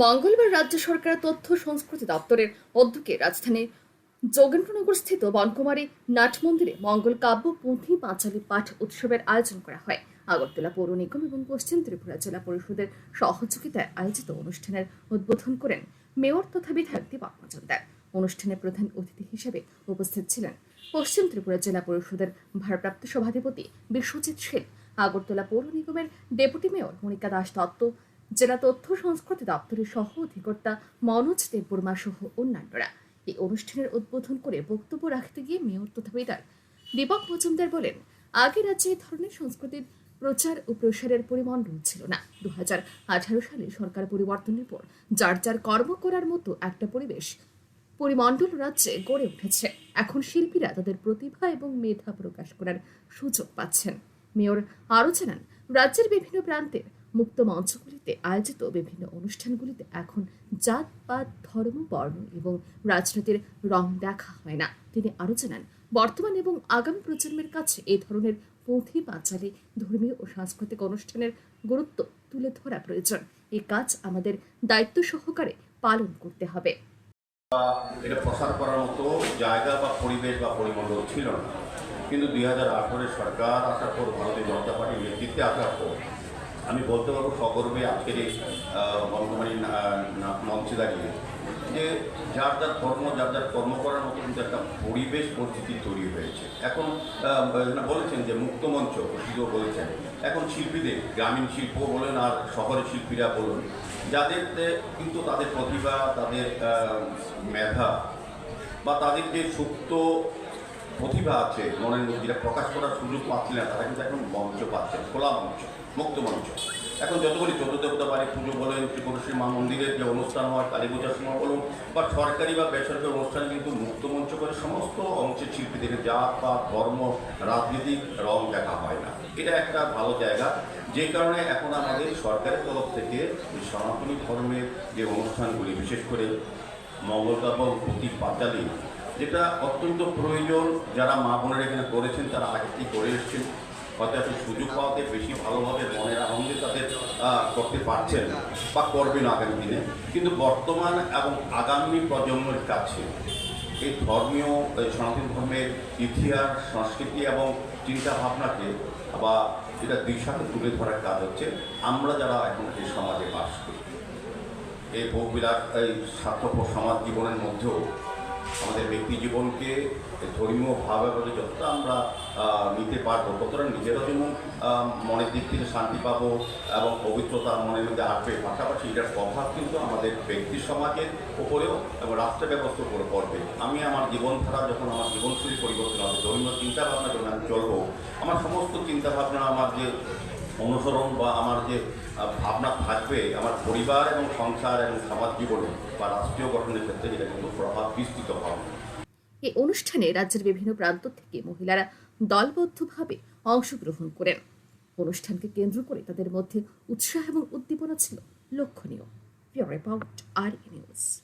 মঙ্গলবার রাজ্য সরকার তথ্য সংস্কৃতি দপ্তরের অধ্যক্ষে রাজধানীর যোগেন্দ্রনগর স্থিত বনকুমারী নাট মন্দিরে মঙ্গল কাব্য, পুঁথি, পাঁচালী পাঠ উৎসবের আয়োজন করা হয়। আগরতলা পৌর নিগম এবং পশ্চিম ত্রিপুরা জেলা পরিষদের সহযোগিতায় আয়োজিত অনুষ্ঠানের উদ্বোধন করেন মেয়র তথা বিধায়ক দীপক মজুমদার। অনুষ্ঠানে প্রধান অতিথি হিসেবে উপস্থিত ছিলেন পশ্চিম ত্রিপুরা জেলা পরিষদের ভারপ্রাপ্ত সভাধিপতি বিশ্বজিৎ সেন, আগরতলা পৌর নিগমের ডেপুটি মেয়র মনিকা দাস দত্ত জেলা তথ্য সংস্কৃতি দপ্তরের সহ অধিকর্তা মনোজ দেববর্মা সহ অন্যান্যরা। এই অনুষ্ঠানের উদ্বোধন করে বক্তব্য রাখতে গিয়ে মেয়র তথা বিধায়ক দীপক মজুমদার বলেন, আগে রাজ্যে এই ধরনের সংস্কৃতির প্রচার ও প্রসারের পরিমণ্ডল ছিল না। দুহাজার আঠারো সালে সরকার পরিবর্তনের পর যার যার কর্ম করার মতো একটা পরিবেশ, পরিমণ্ডল রাজ্যে গড়ে উঠেছে। এখন শিল্পীরা তাদের প্রতিভা এবং মেধা প্রকাশ করার সুযোগ পাচ্ছেন। মেয়র আরও জানান, রাজ্যের বিভিন্ন প্রান্তের মুক্ত মঞ্চগুলিতে আয়োজিত বিভিন্ন অনুষ্ঠানগুলিতে এখন জাত, পাত, ধর্ম, বর্ণ এবং রাজনীতির রং দেখা হয় না। তিনি আরও জানান, বর্তমান এবং আগামী প্রজন্মের কাছে এই ধরনের পুঁথি পাঁচালী ধর্মীয় ও সাংস্কৃতিক অনুষ্ঠানের গুরুত্ব তুলে ধরা প্রয়োজন। এই কাজ আমাদের দায়িত্ব সহকারে পালন করতে হবে। এটা প্রসার করার মতো জায়গা বা পরিবেশ বা পরিমণ্ডল ছিল না। কিন্তু দুই হাজার সরকার আসার পর ভারতীয় জনতা পার্টির নেতৃত্বে আসার পর আমি বলতে পারব সগর্বে আজকের এই না- মঞ্চে দাঁড়িয়ে যে যার যার ধর্ম, যার যার কর্ম করার মতো কিন্তু একটা পরিবেশ পরিস্থিতি তৈরি হয়েছে। এখন বলেছেন যে মুক্ত মঞ্চ শিল্প বলেছেন। এখন শিল্পীদের, গ্রামীণ শিল্প বলেন আর শহরের শিল্পীরা বলুন, যাদের কিন্তু তাদের প্রতিভা, তাদের মেধা বা তাদের যে সুপ্ত প্রতিভা আছে মনের মধ্যে যেটা প্রকাশ করার সুযোগ পাচ্ছিল না, তারা কিন্তু এখন মঞ্চ পাচ্ছে, খোলা মঞ্চ, মুক্ত মঞ্চ। এখন যতগুলি চোদ্দ দেবতা বাড়ি, পুজো বলেন ত্রিপুরশ্রী মা মন্দিরের যে অনুষ্ঠান হয় কালী পূজার সময় বলুন, বা সরকারি বা বেসরকারি অনুষ্ঠান কিন্তু মুক্ত মঞ্চ করে সমস্ত অংশের শিল্পীদের জাত বা ধর্ম রাজনীতিক রং দেখা হয় না। এটা একটা ভালো জায়গা, যে কারণে এখন আমাদের সরকারের তরফ থেকে সনাতনী ধর্মের যে অনুষ্ঠানগুলি, বিশেষ করে মঙ্গলকাব্য পুঁথি পাঁচালী যেটা অত্যন্ত প্রয়োজন, যারা মা বোনেরা এখানে করেছেন তারা আগে করে এসছেন। হয়তো একটু সুযোগ পাওয়াতে বেশি ভালোভাবে মনের আনন্দে তাদের করতে পারছেন বা করবেন আগামী দিনে। কিন্তু বর্তমান এবং আগামী প্রজন্মের কাছে এই ধর্মীয়, এই সনাতন ধর্মের ইতিহাস, সংস্কৃতি এবং চিন্তা ভাবনাকে বা এটা দিশাকে তুলে ধরার কাজ হচ্ছে, আমরা যারা এখন এই সমাজে বাস করি, এই ভোগবিলাস এই স্বার্থপর সমাজ জীবনের মধ্যেও আমাদের ব্যক্তি জীবনকে এই ধর্মীয় ভাবে বলে যতটা আমরা নিতে পারব, ততটা নিজেরা যেমন মনের দিক থেকে শান্তি পাবো এবং পবিত্রতা মনের মধ্যে আসবে। পাশাপাশি এটার প্রভাব কিন্তু আমাদের ব্যক্তি সমাজের উপরেও এবং রাষ্ট্র ব্যবস্থার উপরে পড়বে। আমি আমার জীবনধারা যখন আমার জীবনশৈলী পরিবর্তন হবে, ধর্মীয় চিন্তাভাবনা যখন আমি চলবো, আমার সমস্ত চিন্তাভাবনা, আমার যে অনুসরণ বা আমার যে ভাবনা থাকবে, আমার পরিবার এবং সংসার এবং সমাজ জীবনে বা রাষ্ট্রীয় গঠনের ক্ষেত্রে এটা কিন্তু প্রভাব বিস্তৃত হবে। এই অনুষ্ঠানে রাজ্যের বিভিন্ন প্রান্ত থেকে মহিলারা দলবদ্ধভাবে অংশগ্রহণ করেন। অনুষ্ঠানকে কেন্দ্র করে তাদের মধ্যে উৎসাহ এবং উদ্দীপনা ছিল লক্ষণীয়। রিপোর্ট আর নিউজ।